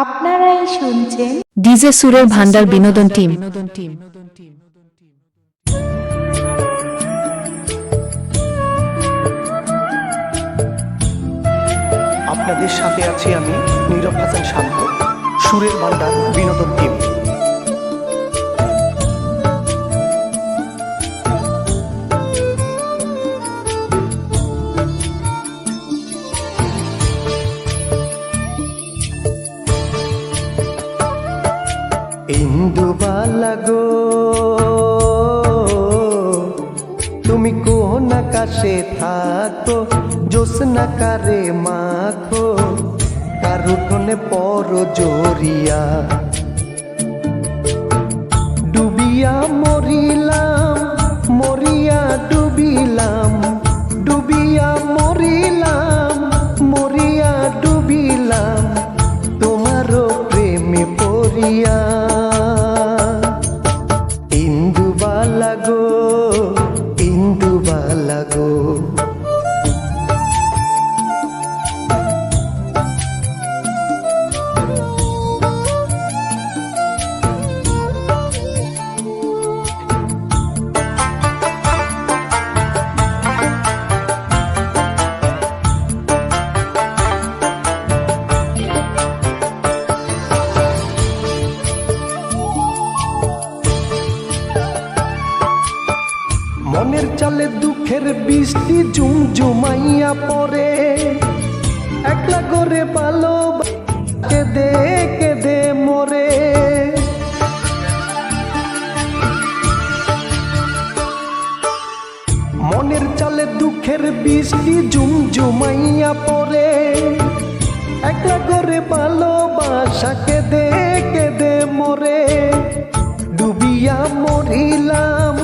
আপনারাই শুনছেন ডিজে সুরের ভান্ডার বিনোদন টিম। আপনাদের সাথে আছি আমি নীরব হাসান শান্ত সুরের ভান্ডার বিনোদন টিম। ইন্দুবালা গো। তুমি কোন আকাশে থাকো জোসনা কারে মাখো কার উঠোনে পর জরিয়া মনের চালে দুঃখের বৃষ্টি জুম জুমাইয়া পড়ে। একলা করে ভালো কেদে কেদে মরে। মনের চালে দুঃখের বৃষ্টি জুম জুমাইয়া পড়ে। একলা করে ভালোবাসা কেদে কেদে মরে। ডুবিয়া মরিলাম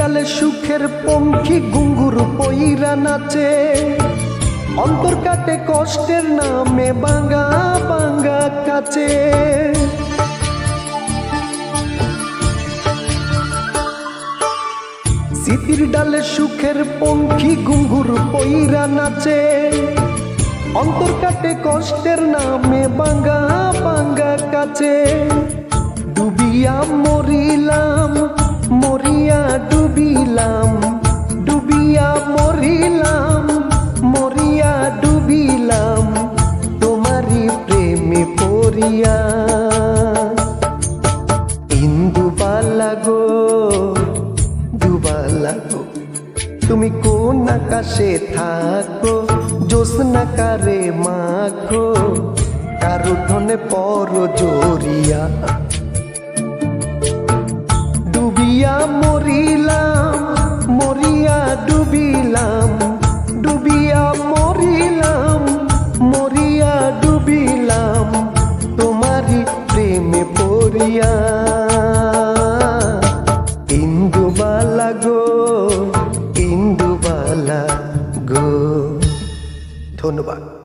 ডালে সুখের পঙ্খী গুঙ্গুর পইরা নাচে। অন্তর কাটে কষ্টের নামে বাঙ্গা বাঙ্গা কাচে। সিপির ডালে সুখের পঙ্খী গুঙ্গুর পইরা নাচে। অন্তর কাটে কষ্টের নামে বাঙ্গা বাঙ্গা কাচে। ডুবিয়া মরিলাম, মরিয়া ডুবিলাম, ডুবিয়া মরিলাম, মরিয়া ডুবিলাম, তোমারই প্রেমে পড়িয়া। ইন্দুবালা গো ডুবালা গো, তুমি কোন আকাশে থাকো জোসনা কারে মাখো, কার ধনে পর জরিয়া ডুবিয়া মরিলাম পড়িয়া ইন্দুবালা গো ইন্দুবালা গো। ধন্যবাদ।